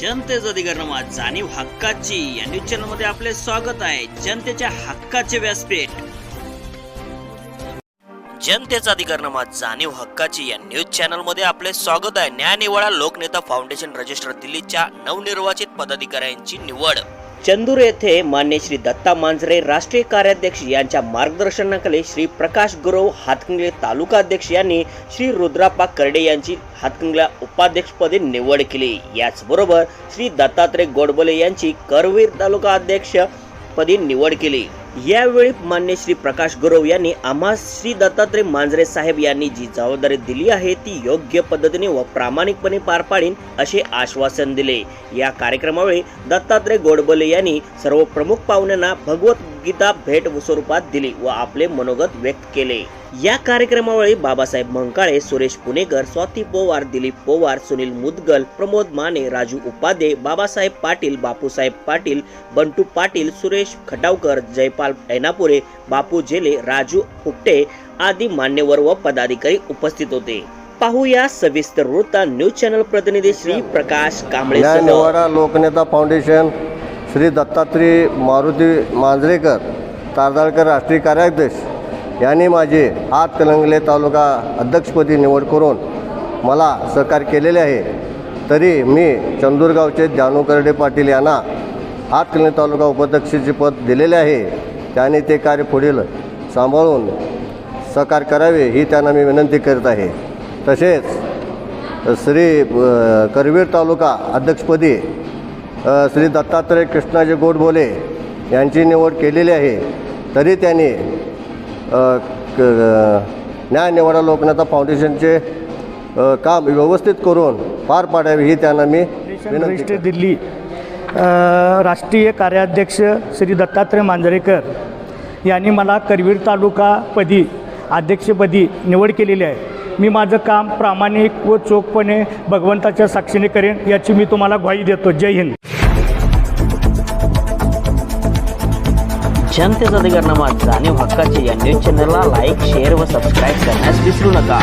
जनतेचा अधिकारनामा जाणीव हक्काची. या न्यूज चॅनलमध्ये आपले स्वागत आहे. जनतेच्या हक्काचे व्यासपीठ. जनतेचा अधिकारनामा जाणीव हक्काची या न्यूज चॅनलमध्ये आपले स्वागत आहे. न्यायनिवाडा लोकनेता फाउंडेशन रजिस्टर दिल्लीच्या नवनिर्वाचित पदाधिकाऱ्यांची निवड. चंदूर येथे मान्य श्री दत्ता मांजरे राष्ट्रीय कार्याध्यक्ष यांच्या मार्गदर्शनाखाली श्री प्रकाश गुरव हातकंगले तालुका अध्यक्ष यांनी श्री रुद्राप्पा करडे यांची हातकंगला उपाध्यक्षपदी निवड केली. याचबरोबर श्री दत्तात्रय गोडबोले यांची करवीर तालुका अध्यक्षपदी निवड केली. यावेळी मान्य श्री प्रकाश गुरव यांनी आम्हा श्री दत्तात्रय मांजरे साहेब यांनी जी जबाबदारी दिली आहे ती योग्य पद्धतीने व प्रामाणिकपणे पार पाडीन असे आश्वासन दिले. या कार्यक्रमावेळी दत्तात्रय गोडबोले यांनी सर्व प्रमुख पाहुण्यांना भगवत भगवद्गीता भेट स्वरूपात दिली व आपले मनोगत व्यक्त केले. या कार्यक्रमावेळी बाबासाहेब मंकाळे सुरेश पुणेकर स्वाती पोवार दिलीप पोवार सुनील मुदगल प्रमोद माने राजू उपाध्ये बाबासाहेब पाटील बापूसाहेब पाटील बंटू पाटील सुरेश खटावकर जयपाल ऐनापुरे बापू जेले राजू फुकटे आदी मान्यवर व पदाधिकारी उपस्थित होते. पाहूया सविस्तर वृत्त न्यूज चॅनल प्रतिनिधी श्री प्रकाश कांबळे लोकनेता फाउंडेशन श्री दत्तात्रय मारुती मांजरेकर तारदाळकर राष्ट्रीय कार्याध्यक्ष यांनी माझे हात कलंगले तालुका अध्यक्षपदी निवड करून मला सहकार्य केलेले आहे. तरी मी चंदूरगावचे जानू करडे पाटील यांना हात तालुका उपाध्यक्षाचे पद दिलेले आहे. त्याने ते कार्य पुढील सांभाळून सहकार्य करावे ही त्यांना मी विनंती करत आहे. तसेच श्री करवीर तालुका अध्यक्षपदी श्री दत्तात्रय कृष्णाजी गोडबोले यांची निवड केलेली आहे. तरी त्यांनी अ, क- अ, न्याय निवाडा लोकनेता फाउंडेशनचे काम व्यवस्थित करून पार पाडावे ही त्यांना मी विनंती दिल्ली राष्ट्रीय कार्याध्यक्ष श्री दत्तात्रय मांजरेकर यांनी मला करवीर तालुकापदी अध्यक्षपदी निवड केलेली आहे. मी माझं काम प्रामाणिक व चोखपणे भगवंताच्या साक्षीने करेन याची मी तुम्हाला ग्वाही देतो. जय हिंद. जनतेचा अधिकारनामा जाणीव हक्काचे या न्यूज चॅनलला लाईक शेअर व सबस्क्राईब करण्यास विसरू नका.